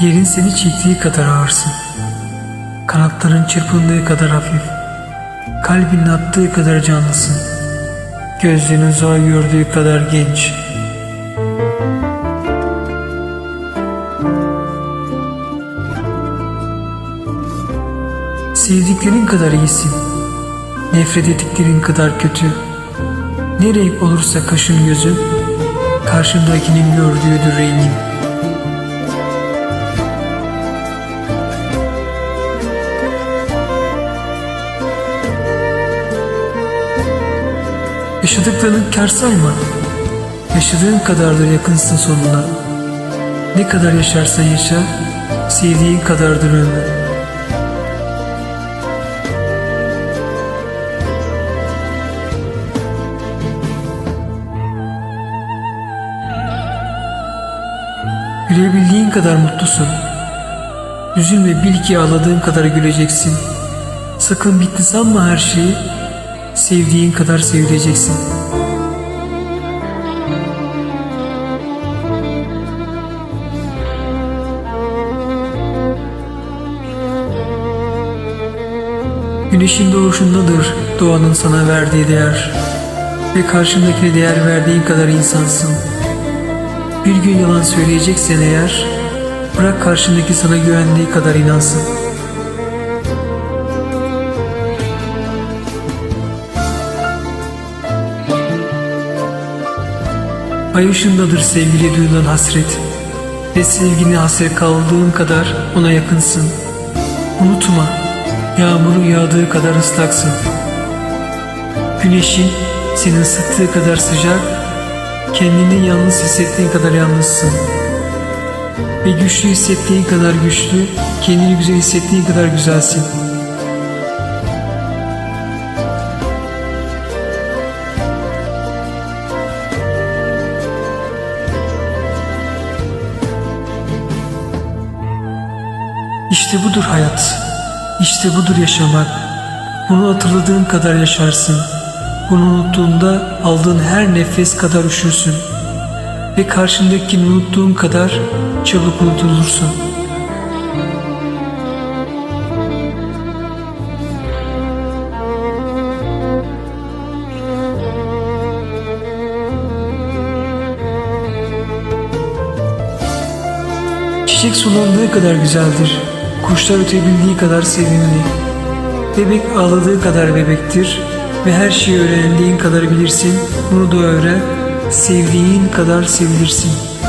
Yerin seni çektiği kadar ağırsın. Kanatların çırpındığı kadar hafif. Kalbinin attığı kadar canlısın. Gözlerin uzağı gördüğü kadar genç. Sevdiklerin kadar iyisin. Nefret ettiklerin kadar kötü. Ne renk olursa kaşın gözün, karşındakinin gördüğüdür rengin. Yaşadıklarını kar sayma. Yaşadığın kadardır yakınsın sonuna. Ne kadar yaşarsan yaşa, sevdiğin kadardır ömrün. Gülebildiğin kadar mutlusun. Üzülme bil ki ağladığın kadar güleceksin. Sakın bitti sanma her şeyi. Sevdiğin kadar sevileceksin. Güneşin doğuşundadır doğanın sana verdiği değer. Ve karşındakine değer verdiğin kadar insansın. Bir gün yalan söyleyeceksen eğer, bırak karşındaki sana güvendiği kadar inansın. Ay ışındadır sevgili duyulan hasret ve sevgine hasret kaldığın kadar ona yakınsın. Unutma, yağmurun yağdığı kadar ıslaksın. Güneşin seni ısıttığı kadar sıcak, kendini yalnız hissettiğin kadar yalnızsın. Ve güçlü hissettiğin kadar güçlü, kendini güzel hissettiğin kadar güzelsin. İşte budur hayat. İşte budur yaşamak. Bunu hatırladığın kadar yaşarsın. Bunu unuttuğunda aldığın her nefes kadar üşürsün. Ve karşındakini unuttuğun kadar çabuk unutulursun. Çiçek sulandığı kadar güzeldir. Kuşlar ötebildiği kadar sevimli. Bebek ağladığı kadar bebektir. Ve her şeyi öğrendiğin kadar bilirsin. Bunu da öğren. Sevdiğin kadar sevilirsin.''